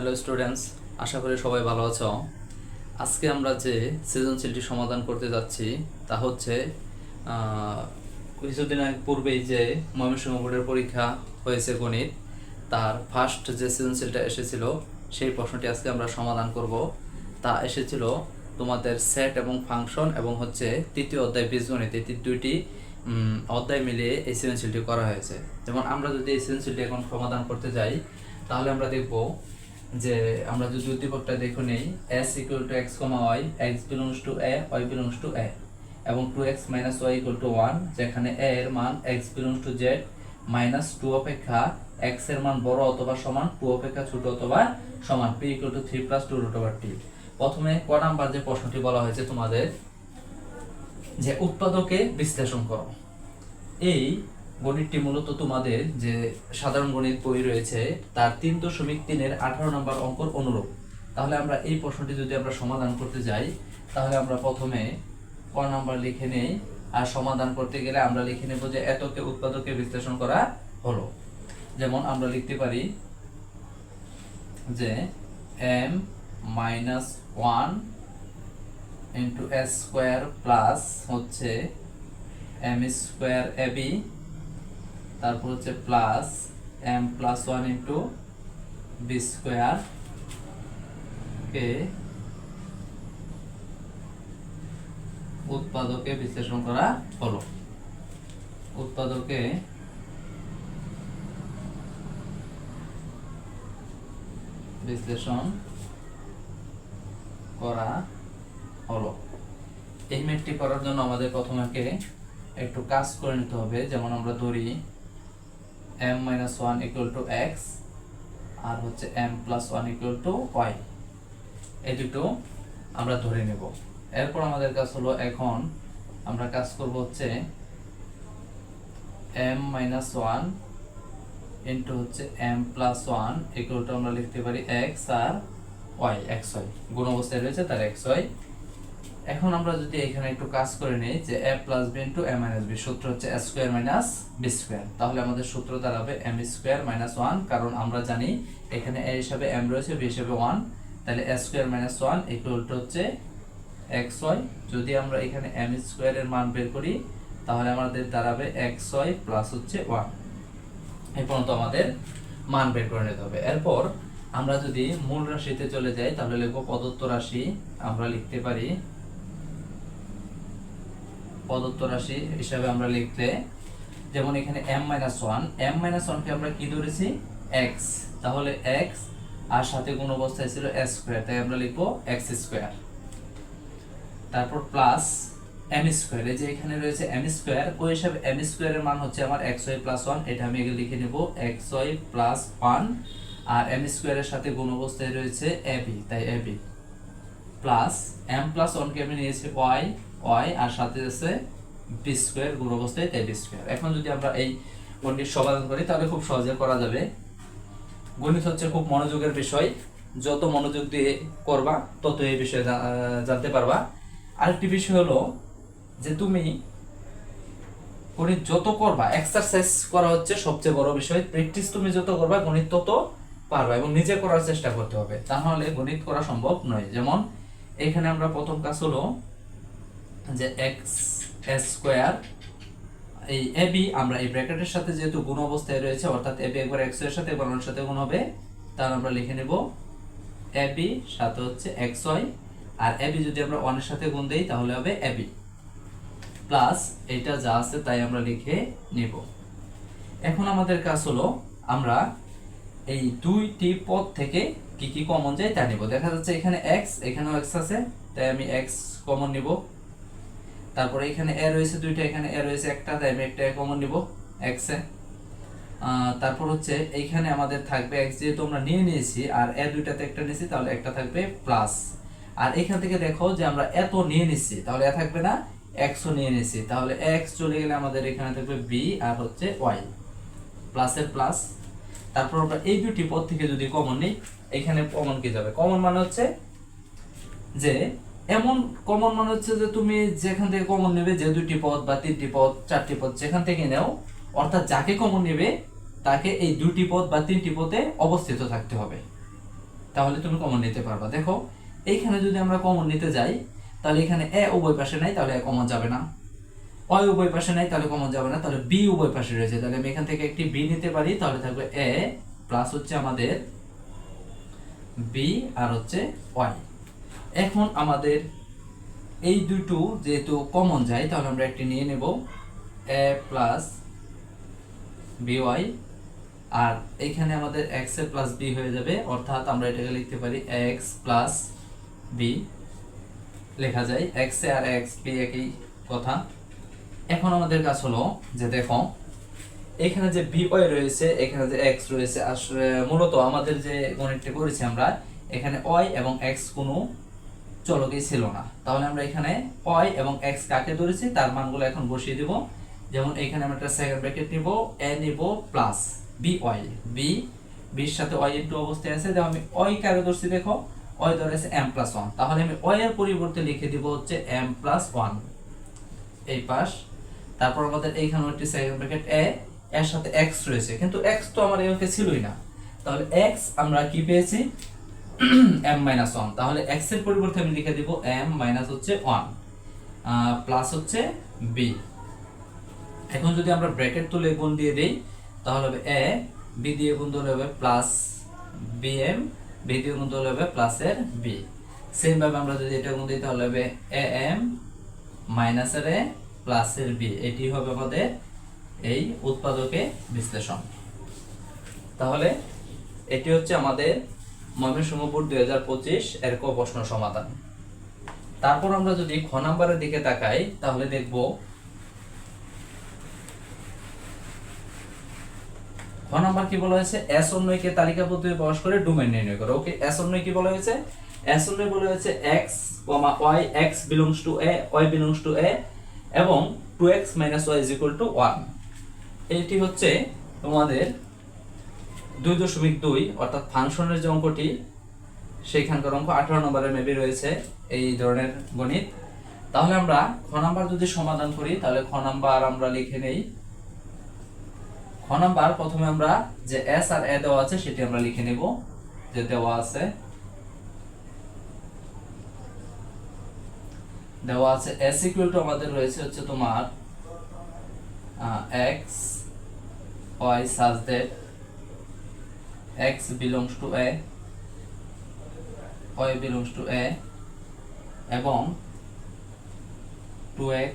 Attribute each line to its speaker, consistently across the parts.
Speaker 1: Hello students আশা করি সবাই ভালো আছো। আজকে আমরা যে সৃজনশীলটি সমাধান করতে যাচ্ছি, তা হচ্ছে কিছুদিন আগে পূর্বেই যে ময়মনসিংহ বোর্ডের পরীক্ষা হয়েছে গণিত, তার ফার্স্ট যে সৃজনশীলটা এসেছিল, সেই প্রশ্নটি আজকে আমরা সমাধান করব। তা এসেছিল তোমাদের সেট এবং ফাংশন এবং হচ্ছে তৃতীয় অধ্যায় বীজগণিত। এই দুইটি অধ্যায় মিলিয়ে এই সৃজনশীলটি করা হয়েছে। যেমন আমরা যদি এই সৃজনশীলটি এখন সমাধান করতে যাই, তাহলে আমরা দেখব যে আমরা যদি উদ্দীপকটা দেখে নেই, s equal to X comma Y X belongs to A Y belongs to A এবং two X minus Y equal to one যেখানে এ এর মান X belongs to Z minus two অপেক্ষা এক্সের মান বড় অথবা সমান টু অপেক্ষা ছোট অথবা সমান P equal to three plus two root over T প্রথমে ক নাম্বার যে প্রশ্নটি বলা হয়েছে তোমাদের, যে উৎপাদকে বিশ্লেষণ করো। এই গণিতটি মূলত তোমাদের যে সাধারণ গণিত বই রয়েছে, তার তিন দশমিক তিনের আঠারো নম্বর অঙ্কর অনুরূপ। তাহলে আমরা এই প্রশ্নটি যদি আমরা সমাধান করতে যাই, তাহলে আমরা প্রথমে ক নাম্বার লিখে নেই, আর সমাধান করতে গেলে আমরা লিখে নেব যে এতকে উৎপাদকে বিশ্লেষণ করা হলো। যেমন আমরা লিখতে পারি যে M minus one into S square plus হচ্ছে এম স্কোয়ার এবি তারপর হচ্ছে plus M plus one into B square কে উৎপাদকে বিশ্লেষণ করা হলো। উৎপাদকে বিশ্লেষণ করা হলো। এই ম্যাথটি করার জন্য আমাদের প্রথমে একটু কাজ করে নিতে হবে। যেমন আমরা ধরি M minus one equal to X আর হচ্ছে M plus one equal to Y এই দুটো আমরা ধরে নেব। এরপর আমাদের কাজ হলো এখন আমরা কাজ করব হচ্ছে এম মাইনাস ওয়ান ইন্টু হচ্ছে M plus one equal to আমরা লিখতে পারি এক্স আর ওয়াই এক্স ওয়াই গুণ অবস্থায় রয়েছে তার এক্স ওয়াই এখন আমরা যদি এখানে একটু কাজ করে নিই, যে A plus B into A minus B সূত্র হচ্ছে A square minus B square তাহলে আমাদের সূত্র দাঁড়াবে এম স্কোয়ার মাইনাস ওয়ান কারণ আমরা জানি এখানে এ হিসাবে এম রয়েছে বি হিসাবে ওয়ান তাহলে A square minus one equal to হচ্ছে এক্স ওয়াই যদি আমরা এখানে এম স্কোয়ারের মান বের করি, তাহলে আমাদের দাঁড়াবে এক্স ওয়াই প্লাস হচ্ছে ওয়ান এই পর্যন্ত আমাদের মান বের করে নিতে হবে। এরপর আমরা যদি মূল রাশিতে চলে যাই, তাহলে লিখব প্রদত্ত রাশি। আমরা লিখতে পারি প্রদত্ত রাশি হিসাবে আমরা লিখতে, যেমন এখানে M minus one M minus ওয়ানকে আমরা কি ধরেছি? x তাহলে x আর সাথে কোন অবস্থায় ছিল s স্কোয়ার তাই আমরা লিখব x স্কোয়ার তারপর প্লাস এম স্কোয়ার এই যে এখানে রয়েছে এম স্কোয়ার ওই হিসাবে এম স্কোয়ারের মান হচ্ছে আমার এক্স ওয়াই প্লাস ওয়ান এটা আমি আগে লিখে নেব এক্স ওয়াই প্লাস ওয়ান আর এম স্কোয়ারের সাথে গুণ অবস্থায় রয়েছে এ বি তাই এ প্লাস এম প্লাস ওয়ানকে আমি নিয়েছি ওয়াই ওয়াই আর সাথে আছে বি স্কোয়ার গুণ অবস্থায়, তাই বি স্কোয়ার এখন যদি আমরা এই গণিত সমাধান করি, তাহলে খুব সহজে করা যাবে। গণিত হচ্ছে খুব মনোযোগের বিষয়। যত মনোযোগ দিয়ে করবা, তত এই বিষয়ে জানতে পারবা। আরেকটি বিষয় হলো যে তুমি গণিত যত করবা এক্সারসাইজ করা হচ্ছে সবচেয়ে বড় বিষয়। প্র্যাকটিস তুমি যত করবা, গণিত তত পারবা এবং নিজে করার চেষ্টা করতে হবে। তাহলে গণিত করা সম্ভব নয়। যেমন এখানে আমরা প্রথম কাজ হলো যে এক্স স্কোয়ার এই এ বি আমরা এই ব্র্যাকেটের সাথে যেহেতু গুণ অবস্থায় রয়েছে, অর্থাৎ এ বি একবার এক্সের সাথে একবার সাথে গুণ হবে, তাহলে আমরা লিখে নেব এ বি সাথে হচ্ছে এক্স ওয়াই আর এ বি যদি আমরা ওয়ানের সাথে গুণ দেই, তাহলে হবে এ বি প্লাস এটা যা আছে তাই আমরা লিখে নেব। এখন আমাদের কাজ হলো, আমরা এই দুইটি পদ থেকে কি কি কমন যায় তা নিব। দেখা যাচ্ছে এখানে এক্স এখানেও এক্স আছে, তাই আমি এক্স কমন নিব। তারপরে এখানে এ রয়েছে দুইটা, এখানে এ রয়েছে একটা তাই আমি একটা কমন নিব এক্স তারপর হচ্ছে এইখানে আমাদের থাকবে এক্স যেহেতু আমরা নিয়ে নিয়েছি, আর এ দুইটাতে একটা নিয়েছি, তাহলে একটা থাকবে প্লাস আর এখান থেকে দেখো যে আমরা এত নিয়ে নিচ্ছি, তাহলে এ থাকবে না এক্সও নিয়ে নিয়েছি। তাহলে এক্স চলে গেলে আমাদের এখানে থাকবে বি আর হচ্ছে ওয়াই প্লাসের প্লাস তারপর আমরা এই দুটি পদ থেকে যদি কমন নিই, এখানে কমন কি যাবে? কমন মানে হচ্ছে যে এমন কমন মানে হচ্ছে যে তুমি যেখান থেকে কমন নেবে যে দুটি পদ বা তিনটি পদ, চারটি পদ যেখান থেকে নেও, অর্থাৎ যাকে কমন নেবে, তাকে এই দুটি পদ বা তিনটি পদে অবস্থিত থাকতে হবে। তাহলে তুমি কমন নিতে পারবা। দেখো, এইখানে যদি আমরা কমন নিতে যাই, তাহলে এখানে এ উভয় পাশে নাই, তাহলে এ কমন যাবে না। অয় উভয় পাশে নাই, তাহলে কমন যাবে না। তাহলে বি উভয় পাশে রয়েছে। তাহলে আমি এখান থেকে একটি বি নিতে পারি, তাহলে থাকবে এ প্লাস হচ্ছে আমাদের বি আর হচ্ছে ওয়াই। এখন আমাদের এই দুটো যেহেতু কমন যায়, তাহলে আমরা একটি নিয়ে নেব। এ প্লাস বিওয়াই আর এখানে আমাদের এক্স এ প্লাস বি হয়ে যাবে, অর্থাৎ আমরা এটাকে লিখতে পারি এক্স প্লাস বি লেখা যায় এক্স এ আর এক্স বি একই কথা। এখন আমাদের কাজ হলো যে দেখো, এখানে যে বি ওয়াই রয়েছে, এখানে যে এক্স রয়েছে, আসলে মূলত আমাদের যে গণিতটা করেছি আমরা, এখানে ওয়াই এবং এক্স কোনো চলকেই ছিল না। তাহলে আমরা এখানে ওয়াই এবং এক্স কাকে ধরেছি? তার মানগুলো এখন বসিয়ে দিব। যেমন এখানে আমরা একটা সেকেন্ড ব্র্যাকেট নিব এ নিব প্লাস বি ওয়াই বি বির সাথে ওয়াই ইন্টু অবস্থায় আছে। যেমন আমি ওয়াই কাকে ধরছি দেখো? ওয়াই ধরেছে এম প্লাস ওয়ান তাহলে আমি ওয়াই এর পরিবর্তে লিখে দিব হচ্ছে এম প্লাস ওয়ান এই পাশ। তারপর আমাদের এইখানে একটি সেকেন্ড ব্র্যাকেট এ এর সাথে এক্স রয়েছে। কিন্তু এক্স তো আমার এখানে ছিলই না। তাহলে এক্স আমরা কি পেয়েছি? এম মাইনাস ওয়ান তাহলে এক্সের পরিবর্তে আমি লিখে দিব এম মাইনাস হচ্ছে ওয়ান প্লাস হচ্ছে বি এখন যদি আমরা ব্র্যাকেট তুলে গুণ দিয়ে দেই, তাহলে হবে এ বি দিয়ে গুণ দিলে হবে প্লাস বি এম বি দিয়ে গুণ দিলে হবে প্লাসের বি সেম ভাবে আমরা যদি এটা গুণ দিই, তাহলে হবে এ এম মাইনাসের এ প্লাসের বি এটি হবে আমাদের এই উৎপাদকে বিশ্লেষণ। তাহলে এটি হচ্ছে আমাদের ময়মনসিংহ বোর্ড দুই হাজার পঁচিশ, এর ক প্রশ্ন সমাধান। তারপর আমরা যদি খ নাম্বারের দিকে তাকাই, তাহলে দেখব খ নাম্বার কি বলা হয়েছে? এস অন্যকে তালিকাবদ্ধ প্রকাশ করে ডোমেন নির্ণয় ওকে, এস অন্যয় কি বলা হয়েছে? এস অন্যয় বলা হয়েছে x comma y x belongs to A y belongs to A এবং two x minus y is equal to one এটি হচ্ছে তোমাদের দুই দশমিক দুই, অর্থাৎ ফাংশনের যে অঙ্কটি, সেইখানকার অঙ্ক আঠারো নম্বরের মেবি রয়েছে এই ধরনের গণিত। তাহলে আমরা খ নাম্বার যদি সমাধান করি, তাহলে খ নাম্বার আমরা লিখে নেই। খ নাম্বার প্রথমে আমরা যে এস আর এ দেওয়া আছে, সেটি আমরা লিখে নেব, যে দেওয়া আছে। দেওয়া আছে এস ইকুয়াল টু আমাদের রয়েছে হচ্ছে তোমার x y such that x belongs to a y belongs to a এবং 2x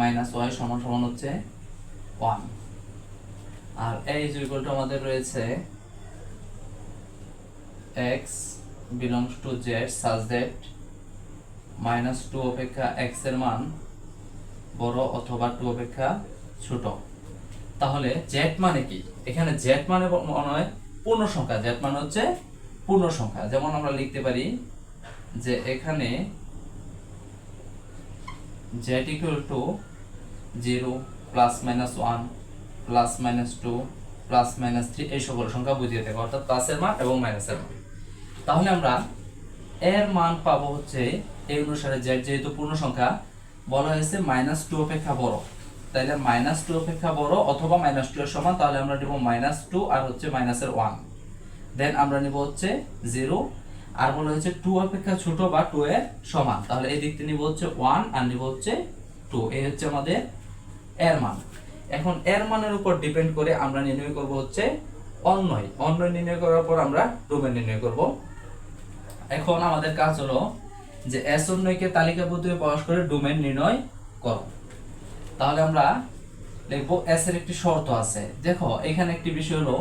Speaker 1: minus y সমান সমান হচ্ছে 1 আর a is equal to আমাদের রয়েছে x belongs to z such that minus 2 অপেক্ষা x এর মান বড় অথবা 2 অপেক্ষা ছোট তাহলে z মানে কি এখানে z মানে মনে হয় পূর্ণ সংখ্যা জেড মানে হচ্ছে পূর্ণ সংখ্যা যেমন আমরা লিখতে পারি যে এখানে z equal to zero plus minus one plus minus two plus minus three এই সকল সংখ্যা বুঝিয়ে থাকে অর্থাৎ প্লাসের মান এবং মাইনাসের মান। তাহলে আমরা এর মান পাবো হচ্ছে এই অনুসারে জেড যেহেতু পূর্ণ সংখ্যা বলা হয়েছে মাইনাস টু অপেক্ষা বড়। তাহলে মাইনাস টু অপেক্ষা বড় অথবা মাইনাস টু এর সমান, তাহলে আমরা নিব মাইনাস টু আর হচ্ছে মাইনাসের ওয়ান দেন আমরা নিব হচ্ছে জিরো আর বলা হচ্ছে টু অপেক্ষা ছোট বা টু এর সমান। তাহলে এই দিকটি নিব হচ্ছে ওয়ান আর নিব হচ্ছে টু এই হচ্ছে আমাদের এর মান। এখন এর মানের উপর ডিপেন্ড করে আমরা নির্ণয় করব হচ্ছে অন্যয়। অন্যয় নির্ণয় করার পর আমরা ডোমেন নির্ণয় করব। এখন আমাদের কাজ হলো যে এস অন্যয়কে তালিকাবদ্ধ প্রকাশ করে ডোমেন নির্ণয় করো। তাহলে আমরা লিখব এস এর একটি শর্ত আছে। দেখো, এখানে একটি বিষয় হলো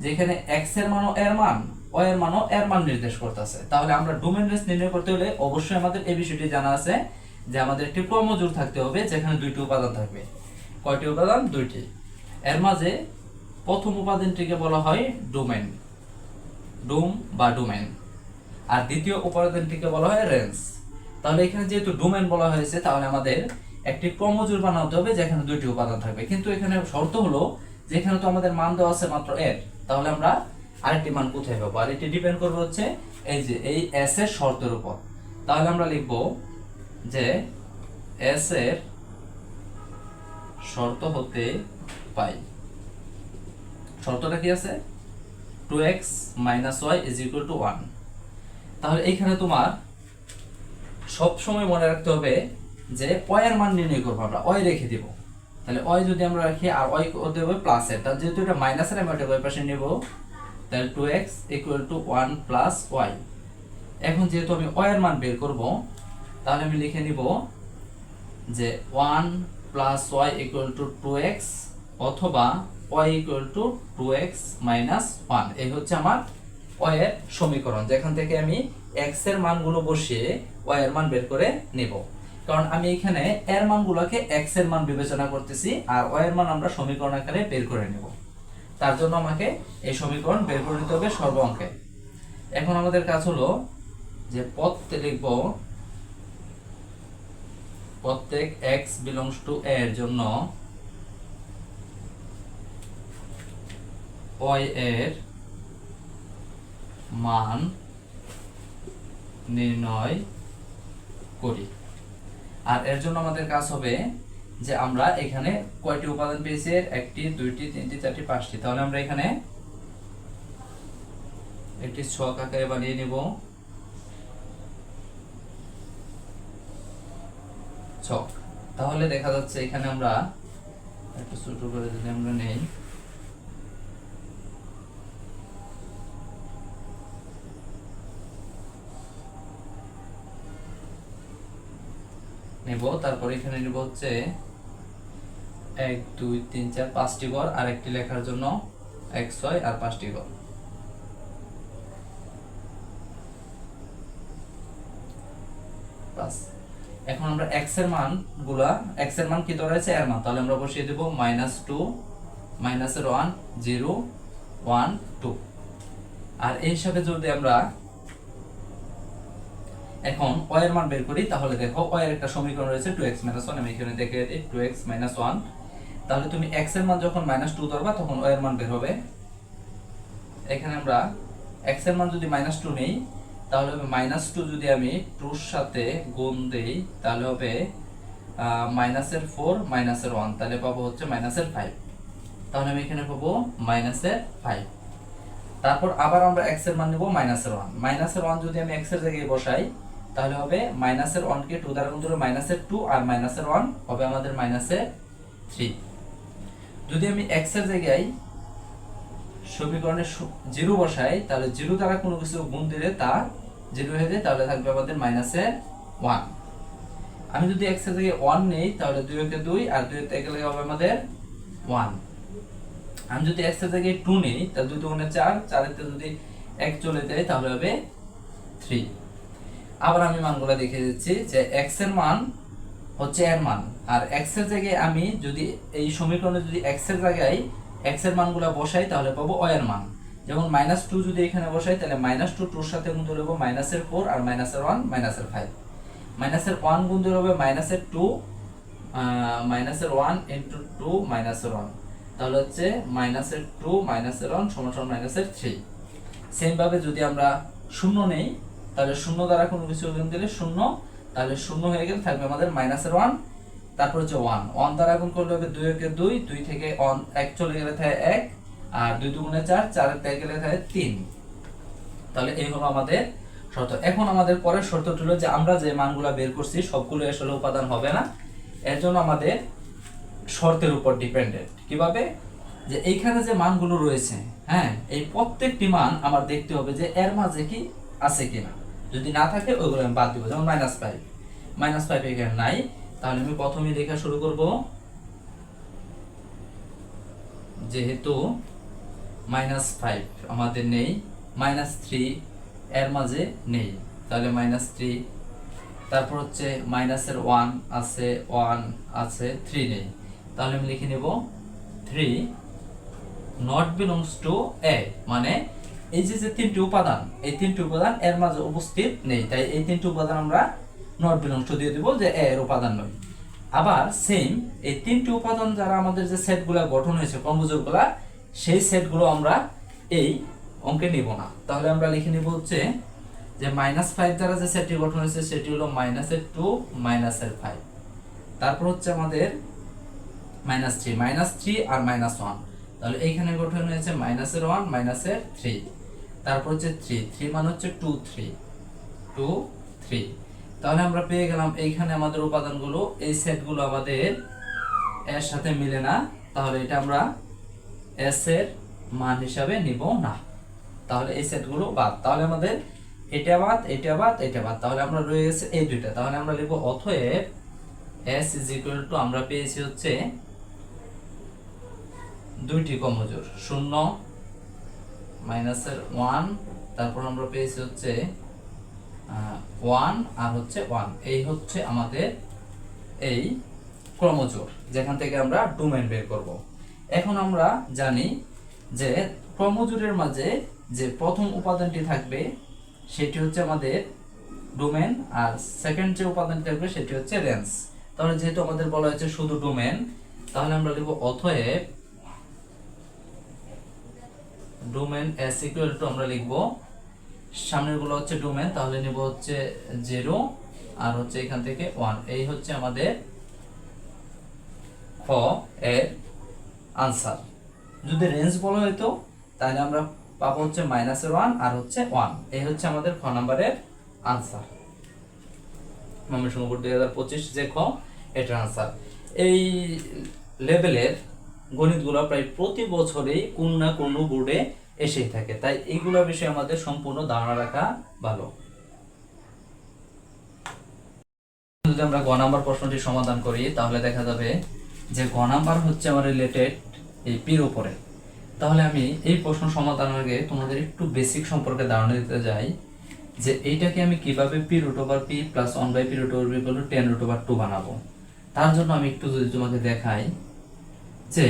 Speaker 1: যে এখানে এক্সের মানও এর মান ও এর মানও এর মান নির্দেশ করতেছে। তাহলে আমরা ডোমেন রেঞ্জ নির্ণয় করতে হলে অবশ্যই আমাদের এই বিষয়টি জানা আছে যে আমাদের একটি ক্রমজোর থাকতে হবে যেখানে দুইটি উপাদান থাকবে। কয়টি উপাদান? দুইটি। এর মাঝে প্রথম উপাদানটিকে বলা হয় ডোমেন। ডোম বা ডোমেন। আর দ্বিতীয় উপাদানটিকে বলা হয় রেঞ্জ। তাহলে এখানে যেহেতু ডোমেন বলা হয়েছে, তাহলে আমাদের একটি ক্রমজোর বানাতে হবে যেখানে দুইটি উপাদান থাকবে। কিন্তু এখানে শর্ত হলো যে এখানে তো আমাদের মান দেওয়া আছে মাত্র এর তাহলে আমরা আরেকটি মান কোথায় পাবো? আর এটি ডিপেন্ড করবে হচ্ছে এই যে এই এস এর শর্তের উপর। তাহলে আমরা লিখব যে এস এর শর্ত হতে পাই। শর্তটা কি আছে? Two x minus y is equal to one তাহলে এইখানে তোমার সব সময় মনে রাখতে হবে যে অয়ের মান নির্ণয় করব আমরা, অয় রেখে দিব। তাহলে অয় যদি আমরা রাখি আর অয় হবে প্লাসের তাহলে যেহেতু এটা মাইনাসের আমি ওটা ওই পাশে নেব। তাহলে two x equal to one plus y এখন যেহেতু আমি অয়ের মান বের করব, তাহলে আমি লিখে নিব যে one plus y equal to two x অথবা y equal to two x minus one এই হচ্ছে আমার ওয়ের সমীকরণ, যেখান থেকে আমি এক্সের মানগুলো বসিয়ে ওয়াই এর মান বের করে নেব। কারণ আমি এখানে এর মানগুলোকে এক্সের মান বিবেচনা করতেছি আর ওয়াই এর মান আমরা সমীকরণ আকারে বের করে নেব। তার জন্য আমাকে এই সমীকরণ বের করে নিতে হবে সর্ব অঙ্কে। এখন আমাদের কাজ হলো যে পথে লিখব প্রত্যেক এক্স বিলংস টু এর জন্য ওয়াই এর মান নির্ণয় করি। আর এর জন্য আমাদের কাজ হবে যে আমরা এখানে কয়টি উপাদান পেয়েছি? একটি, দুইটি, তিনটি, চারটি, পাঁচটি। তাহলে আমরা এখানে একটি ছক আকারে বানিয়ে নিব। ছক। তাহলে দেখা যাচ্ছে এখানে আমরা একটু ছোট করে যদি আমরা নেই। নেব, তারপর এখানে নেব হচ্ছে এক, দুই, তিন, চার, পাঁচটি ঘর আর একটি লেখার জন্য এক, ছয় আর পাঁচটি ঘর। এখন আমরা এক্সের মানগুলা এক্সের মান কি ধরা আছে এর মান। তাহলে আমরা বসিয়ে দেব মাইনাস টু মাইনাসের ওয়ান জিরো ওয়ান টু আর এই হিসাবে যদি আমরা এখন o এর মান বের করি, তাহলে দেখো o এর একটা সমীকরণ রয়েছে 2x 1 আমি এখানে দেখে দিই 2x 1 তাহলে তুমি x এর মান যখন -2 ধরবা, তখন o এর মান বের হবে। এখানে আমরা x এর মান যদি -2 নেই, তাহলে হবে -2 যদি আমি 2 এর সাথে গুণ দেই, তাহলে হবে মাইনাসের 4 মাইনাসের 1 তাহলে পাবো হচ্ছে মাইনাসের 5 তাহলে আমি এখানে পাবো মাইনাসের 5 তারপর আবার আমরা x এর মান নেব মাইনাসের 1 মাইনাসের 1 যদি আমি x এর জায়গায় বসাই তাহলে হবে মাইনাসের ওয়ান কে টু দ্বারা গুণ করলে মাইনাসের টু আর মাইনাসের ওয়ান হবে আমাদের মাইনাসের থ্রি যদি আমি এক্সের জায়গায় সমীকরণে জিরো বসাই, তাহলে জিরো দ্বারা কোনো কিছু গুণ দিলে তা জিরো হয়ে যায়, তাহলে থাকবে আমাদের মাইনাসের ওয়ান আমি যদি এক্সের জায়গায় ওয়ান নেই, তাহলে দুই কে দুই আর দুই তে গেলে হবে আমাদের ওয়ান আমি যদি এক্সের জায়গায় টু নেই, তাহলে দুই দুগুণে চার চারেতে যদি এক চলে যায়, তাহলে হবে থ্রি আবার আমি মানগুলো দেখিয়ে দিচ্ছি যে x এর মান হচ্ছে এর মান আর x এর জায়গায় আমি যদি এই সমীকরণে যদি x এর জায়গায় x এর মানগুলো বসাই তাহলে পাবো y এর মান যেমন মাইনাস টু যদি এখানে বসাই তাহলে মাইনাস টু টুর সাথে গুণ ধরে মাইনাসের ফোর আর মাইনাসের ওয়ান মাইনাসের ফাইভ মাইনাসের ওয়ান গুণ ধরে হবে মাইনাসের টু মাইনাসের ওয়ান ইন্টু টু মাইনাসের ওয়ান তাহলে হচ্ছে মাইনাসের টু মাইনাসের ওয়ান সমান সমান মাইনাসের থ্রি সেমভাবে যদি আমরা শূন্য নেই তাহলে শূন্য দ্বারা কোনো কিছু গুণ দিলে শূন্য, তাহলে শূন্য হয়ে গেলে থাকবে আমাদের মাইনাসের ওয়ান তারপর হচ্ছে ওয়ান ওয়ান দ্বারা গুণ করলে হবে দুই একে দুই দুই থেকে অন এক চলে গেলে থাকে এক, আর দুই দুগুণে চার চারের থেকে গেলে থাকে তিন। তাহলে এই হলো আমাদের শর্ত। এখন আমাদের পরের শর্তটি হলো যে আমরা যে মানগুলা বের করছি সবগুলো আসলে উপাদান হবে না। এর জন্য আমাদের শর্তের উপর ডিপেন্ডেন্ট কীভাবে? যে এইখানে যে মানগুলো রয়েছে হ্যাঁ এই প্রত্যেকটি মান আমার দেখতে হবে যে এর মাঝে কি আছে কিনা। যদি না থাকে, ওইগুলো আমি বাদ দিব। যেমন মাইনাস ফাইভ মাইনাস ফাইভ এখানে নাই। তাহলে আমি প্রথমে লেখা শুরু করব। যেহেতু মাইনাস ফাইভ আমাদের নেই মাইনাস থ্রি এর মাঝে নেই। তাহলে মাইনাস থ্রি তারপর হচ্ছে মাইনাসের ওয়ান আছে ওয়ান আছে থ্রি নেই। তাহলে আমি লিখে নেব three not belongs to A মানে এই যে যে তিনটি উপাদান, এই তিনটি উপাদান এর মাঝে উপস্থিত নেই। তাই এই তিনটি উপাদান আমরা নট টু দিয়ে দিব যে এর উপাদান নয়। আবার সেম এই তিনটি উপাদান যারা আমাদের যে সেটগুলো গঠন হয়েছে ক্রমজোরগুলা সেই সেটগুলো আমরা এই অঙ্কে নিব না। তাহলে আমরা লিখে নিব হচ্ছে যে মাইনাস ফাইভ দ্বারা যে সেটটি গঠন হয়েছে, সেটি হলো মাইনাসের টু মাইনাসের ফাইভ তারপর হচ্ছে আমাদের মাইনাস থ্রি মাইনাস থ্রি আর মাইনাস ওয়ান তাহলে এইখানে গঠন হয়েছে মাইনাসের ওয়ান মাইনাসের থ্রি তারপর হচ্ছে থ্রি থ্রি মানে হচ্ছে টু থ্রি টু থ্রি তাহলে আমরা পেয়ে গেলাম এইখানে আমাদের উপাদানগুলো, এই সেটগুলো আমাদের এর সাথে মিলে না, তাহলে এটা আমরা এস এর মান হিসাবে নিব না। তাহলে এই সেটগুলো বাদ। তাহলে আমাদের এটা বাদ এটা বাদ এটা বাদ। তাহলে আমরা রয়ে গেছে এই দুইটা। তাহলে আমরা লিখব অতএব এস ইজ ইকুয়াল টু আমরা পেয়েছি হচ্ছে দুইটি কমজোর, শূন্য মাইনাসের ওয়ান তারপর আমরা পেয়েছি হচ্ছে ওয়ান আর হচ্ছে ওয়ান এই হচ্ছে আমাদের এই ক্রমজোর, যেখান থেকে আমরা ডোমেন বের করব। এখন আমরা জানি যে ক্রমজোরের মাঝে যে প্রথম উপাদানটি থাকবে, সেটি হচ্ছে আমাদের ডোমেন আর সেকেন্ড যে উপাদানটি থাকবে, সেটি হচ্ছে রেঞ্জ তাহলে যেহেতু আমাদের বলা হয়েছে শুধু ডোমেন তাহলে আমরা লিখব অতএব ডোমেন এস ইকুয়াল টু আমরা লিখব। সামনেরগুলো হচ্ছে ডোমেন তাহলে নিব হচ্ছে জিরো আর হচ্ছে এখান থেকে ওয়ান এই হচ্ছে আমাদের খ এর আনসার যদি রেঞ্জ বলা হইতো তাহলে আমরা পাবো হচ্ছে মাইনাসের ওয়ান আর হচ্ছে ওয়ান এই হচ্ছে আমাদের খ নাম্বারের আনসার ময়মনসিংহ বোর্ড দুই হাজার পঁচিশ যে খ, এটার আনসার এই লেভেলের গণিতগুলো প্রায় প্রতি বছরেই কোন না কোন বোর্ডে এসেই থাকে। তাই এইগুলো বিষয়ে আমাদের সম্পূর্ণ ধারণা রাখা ভালো। যদি আমরা গ নাম্বার প্রশ্নটি সমাধান করি, তাহলে দেখা যাবে যে গ নাম্বার হচ্ছে আমার রিলেটেড এই পির উপরে। তাহলে আমি এই প্রশ্ন সমাধানের আগে তোমাদের একটু বেসিক সম্পর্কে ধারণা দিতে যাই যে এইটাকে আমি কীভাবে p root over p plus one by p root over p ten root over two বানাবো। তার জন্য আমি একটু যদি তোমাকে দেখাই। যে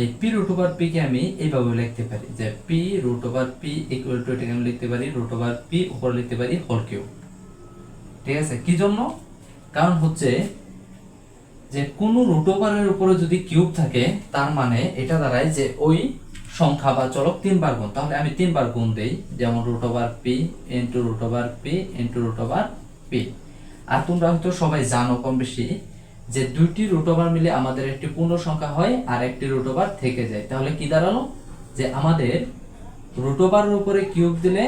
Speaker 1: এই পি রুট ওভার পি কে আমি এইভাবে লিখতে পারি, যে p root over p equal to এটাকে আমি লিখতে পারি রুট ওভার পি উপরে লিখতে পারি হোল কিউ ঠিক আছে? কি জন্য কারণ হচ্ছে যে কোন রুট ওভারের উপরে যদি কিউব থাকে, তার মানে এটা দাঁড়ায় যে ওই সংখ্যা বা চলক তিনবার গুণ। তাহলে আমি তিনবার গুণ দেই, যেমন root over p into root over p into root over p আর তোমরা হয়তো সবাই জানো কম বেশি যে দুইটি রুট ওভার মিলে আমাদের একটি পূর্ণ সংখ্যা হয় আর একটি রুট ওভার থেকে যায়। তাহলে কি দাঁড়াল? যে আমাদের রুট ওভারের উপরে কিউব দিলে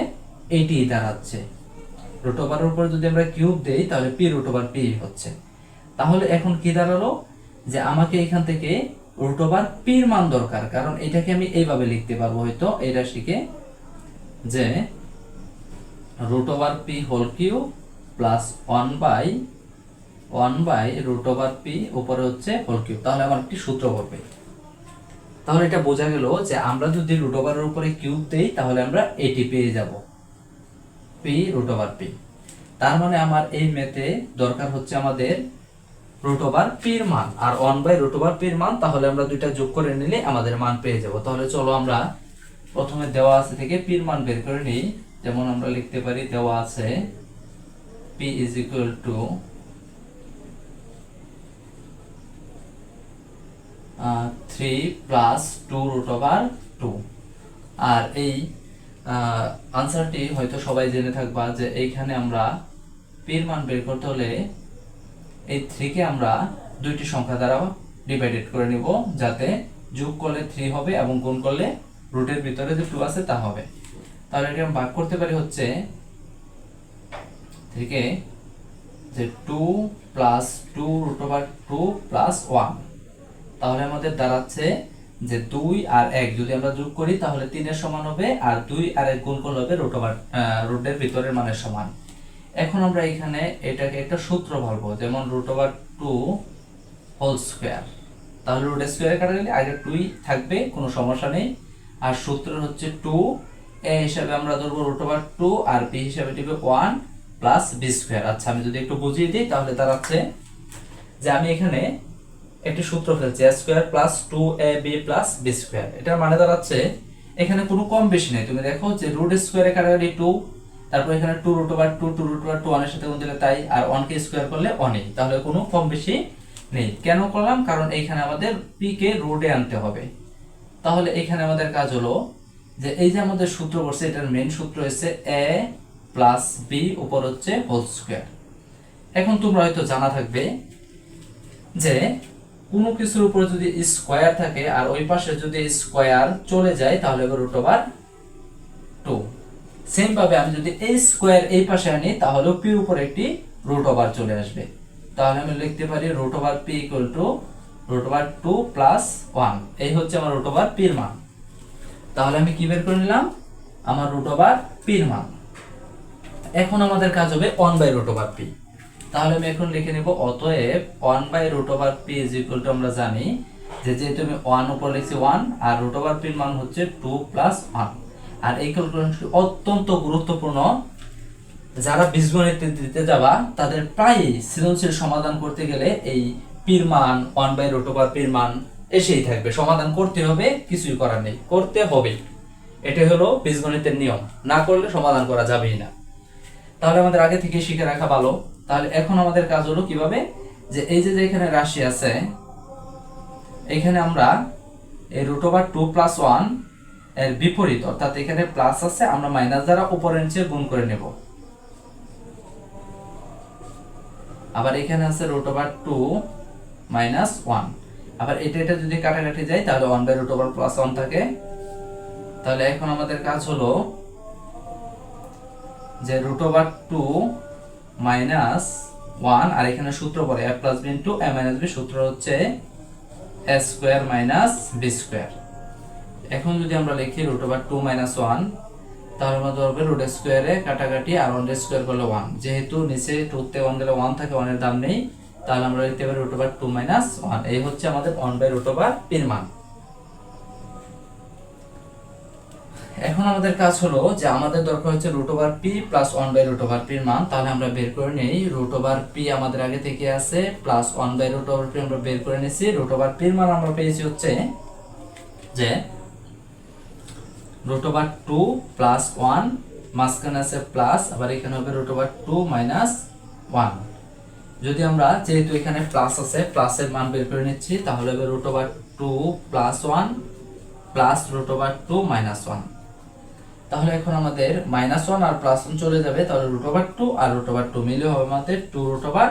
Speaker 1: এইটি দাঁড়াচ্ছে। রুট ওভারের উপরে যদি আমরা কিউব দেই, তাহলে পি রুট ওভার পি হচ্ছে। তাহলে এখন কি দাঁড়াল? যে আমাকে এখান থেকে রুট ওভার পির মান দরকার, কারণ এটাকে আমি এইভাবে লিখতে পারব হয়তো। এই রাশিকে যে root over p whole q plus one by one by root over p উপরে হচ্ছে হোল কিউব। তাহলে আমার একটি সূত্র পড়বে। তাহলে এটা বোঝা গেল যে আমরা যদি রুট ওভারের উপরে কিউব দেই, তাহলে আমরা এটি পেয়ে যাব। P root over p. তার মানে আমার এই মেতে দরকার হচ্ছে আমাদের রুট ওভার পির মান। আর ওয়ান বাই রুট ওভার পির মান, তাহলে আমরা দুইটা যোগ করে নিলে আমাদের মান পেয়ে যাব। তাহলে চলো আমরা প্রথমে দেওয়া আছে থেকে পির মান বের করে নিই। যেমন আমরা লিখতে পারি দেওয়া আছে p is equal to three plus two root over two আর এই আনসারটি হয়তো সবাই জেনে থাকবা যে এইখানে আমরা পির মান বের করতে হলে এই থ্রিকে আমরা দুইটি সংখ্যা দ্বারা ডিভাইডেড করে নিব যাতে যোগ করলে থ্রি হবে এবং গুণ করলে রুটের ভিতরে যে টু আছে তা হবে। তাহলে এটা আমি ভাগ করতে পারি হচ্ছে থ্রিকে যে two plus two root over two plus one তাহলে আমাদের দাঁড়াচ্ছে যে দুই আর এক। যদি আমরা যোগ করি, তাহলে তিনের সমান হবে আর দুই আর এক গুণ করলে হবে রুট ওভার রুটের ভিতরের মানের সমান। এখন আমরা এখানে এটাকে একটা সূত্র বলব যেমন root over two whole square. তাহলে রুট স্কোয়ার কাটা গেলে আগে টুই থাকবে, কোনো সমস্যা নেই। আর সূত্র হচ্ছে টু। এ হিসাবে আমরা ধরবো রুট ওভার টু আর বি হিসাবে দিবে ওয়ান প্লাস বি স্কোয়ার। আচ্ছা আমি যদি একটু বুঝিয়ে দিই, তাহলে দাঁড়াচ্ছে যে আমি এখানে একটি সূত্র ফেলছি a square plus two a b plus b square এটার মানে দাঁড়াচ্ছে, এখানে কোনো কম বেশি নেই। তুমি দেখো যে রুট স্কোয়ারে কাটাকাটি টু তারপর এখানে two root over two two root over two ওয়ানের সাথে গুণ দিলে তাই, আর ওয়ানকে স্কোয়ার করলে অনেক তাহলে কোনো কম বেশি নেই। কেন করলাম? কারণ এইখানে আমাদের পি কে রুটে আনতে হবে। তাহলে এখানে আমাদের কাজ হলো যে এই যে আমাদের সূত্র করছে এটার মেন সূত্র হচ্ছে এ প্লাস বি উপর হচ্ছে হোল স্কোয়ার এখন তোমরা হয়তো জানা থাকবে যে কোনো কিছুর উপর যদি স্কোয়ার থাকে আর ওই পাশে যদি স্কোয়ার চলে যায়, তাহলে রুট ওভার টু সেম ভাবে আমি যদি এই স্কোয়ার এই পাশে আনি তাহলে পির উপর একটি রুট ওভার চলে আসবে। তাহলে আমি লিখতে পারি root over p equal to root over two plus one এই হচ্ছে আমার রুট ওভার পির মান। তাহলে আমি কি বের করে নিলাম? আমার রুট ওভার পির মান। এখন আমাদের কাজ হবে one by root over p তাহলে আমি এখন লিখে নিব, অতএব one by root over p is equal to আমরা জানি যে যেহেতু আমি ওয়ান উপর লিখছি ওয়ান আর রুট ওভার পির মান হচ্ছে টু প্লাস ওয়ান আর এই ক্যালকুলেশনটি অত্যন্ত গুরুত্বপূর্ণ। যারা বীজগণিত দিতে যাবা, তাদের প্রায় সৃজনশীল সমাধান করতে গেলে এই পির মান ওয়ান বাই রুট ওভার পির মান এসেই থাকবে। সমাধান করতে হবে, কিছুই করার নেই, করতে হবে এটাই হলো বীজগণিতের নিয়ম। না করলে সমাধান করা যাবেই না। তাহলে আমাদের আগে থেকে শিখে রাখা ভালো। তাহলে এখন আমাদের কাজ হলো কীভাবে? যে এই যে এখানে রাশি আছে, এখানে আমরা এই রুট ওভার টু প্লাস ওয়ানের বিপরীত, অর্থাৎ এখানে প্লাস আছে, আমরা মাইনাস দ্বারা উপরের নিচে গুণ করে নেব। আবার এখানে আছে root over two minus one আবার এটা এটা যদি কাটাকাটি যায়, তাহলে one by root over plus one থাকে। তাহলে এখন আমাদের কাজ হলো যে root over two minus one, আর এখানে সূত্র পরে a plus b into a minus b, সূত্র হচ্ছে a square minus b square. এখন যদি আমরা লিখি root over two minus one, তাহলে আমাদের হবে রুট স্কোয়ারে কাটাকাটি আর ওয়ান স্কোয়ার করলে ওয়ান। যেহেতু নিচে টুতে ওয়ান দিলে ওয়ান থাকে, ওয়ানের দাম নেই, তাহলে আমরা লিখতে পারি root over two minus one. এই হচ্ছে আমাদের ওয়ান বাই রুট ওভার পির মান। এখন আমাদের কাজ হলো যে আমাদের দরকার হচ্ছে root over p plus one by root over পির মান। তাহলে আমরা বের করে নেই। রুট ওভার পি আমাদের আগে থেকে আছে plus one by root over p আমরা বের করে নিয়েছি। রুট ওভার পির মান আমরা পেয়েছি হচ্ছে যে root over two plus one মাঝখানে আছে প্লাস আবার এখানে হবে root over two minus one যদি আমরা যেহেতু এখানে প্লাস আছে প্লাসের মান বের করে নিচ্ছি, তাহলে হবে root over two plus one plus root over two minus one তাহলে এখন আমাদের মাইনাস ওয়ান আর প্লাস ওয়ান চলে যাবে, তাহলে রুট ওভার টু আর রুট ওভার টু মিলে হবে আমাদের টু রুট ওভার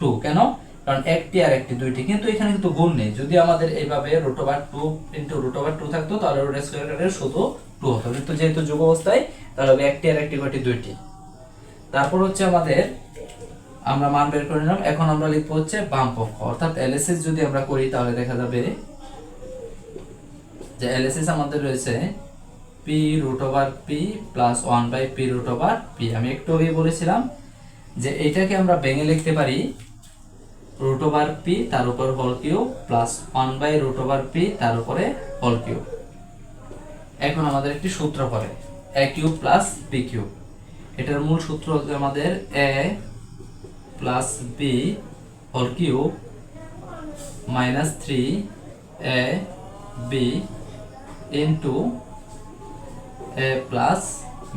Speaker 1: টু কেন? কারণ একটি আর একটি দুইটি, কিন্তু এখানে কিন্তু গুণ নেই। যদি আমাদের এইভাবে root over two into root over two থাকতো, তাহলে রুট স্কোয়ার শুধু টু হতো। কিন্তু যেহেতু যুগ অবস্থায়, তাহলে হবে একটি আর একটি কয়টি দুইটি। তারপর হচ্ছে আমাদের, আমরা মান বের করে নিলাম। এখন আমরা লিখব হচ্ছে বাম পক্ষ অর্থাৎ এলএসএস যদি আমরা করি, তাহলে দেখা যাবে যে এলএসএস আমাদের রয়েছে p root over p plus one by p root over p আমি একটু আগে বলেছিলাম যে এটাকে আমরা ভেঙে লিখতে পারি রুট ওভার পি তার উপর whole cube plus one by root over p তার উপরে হোল কিউব এখন আমাদের একটি সূত্র পড়ে a cube plus b cube এটার মূল সূত্র হচ্ছে আমাদের a plus b whole cube minus three a b into a plus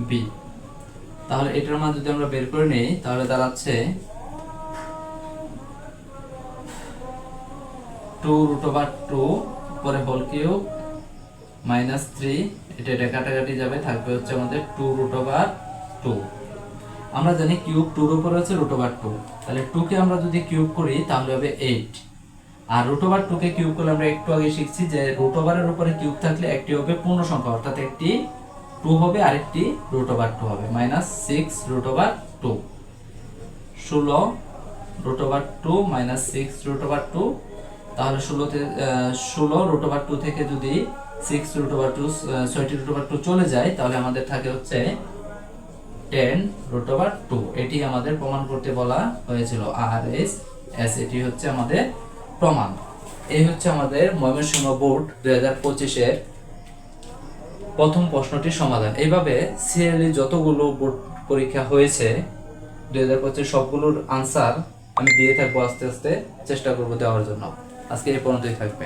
Speaker 1: b তাহলে এটার মান যদি আমরা বের করে নিই, তাহলে দাঁড়াচ্ছে টু রুট ওভার টু পরে হোল কিউব মাইনাস থ্রি এটা এটা যাবে, থাকবে হচ্ছে আমাদের টু রুট ওভার টু আমরা জানি কিউব টুর উপরে হচ্ছে রুট ওভার টু তাহলে টু কে আমরা যদি কিউব করি, তাহলে হবে এইট আর রুট ওভার টু কে কিউব করলে আমরা একটু আগে শিখছি যে রুট ওভারের উপরে কিউব থাকলে একটি হবে পূর্ণ সংখ্যা অর্থাৎ একটি টু হবে, আরেকটি রুট ওভার টু হবে minus six root over two ষোলো root over two minus six root over two তাহলে ষোলোতে ষোলো রুট ওভার টু থেকে যদি সিক্স রুট ওভার টু ছয়টি রুট ওভার টু চলে যায়, তাহলে আমাদের থাকে হচ্ছে টেন রুট ওভার টু এটি আমাদের প্রমাণ করতে বলা হয়েছিল। আর এস এস এটি হচ্ছে আমাদের প্রমাণ। এই হচ্ছে আমাদের ময়মনসিংহ বোর্ড দুই হাজার পঁচিশের প্রথম প্রশ্নটির সমাধান। এইভাবে সিএলই যতগুলো বোর্ড পরীক্ষা হয়েছে, দুই হাজার পঁচিশ সবগুলোর আনসার আমি দিয়ে থাকব আস্তে আস্তে চেষ্টা করব দেওয়ার জন্য। আজকে এই পর্যন্তই থাকবে।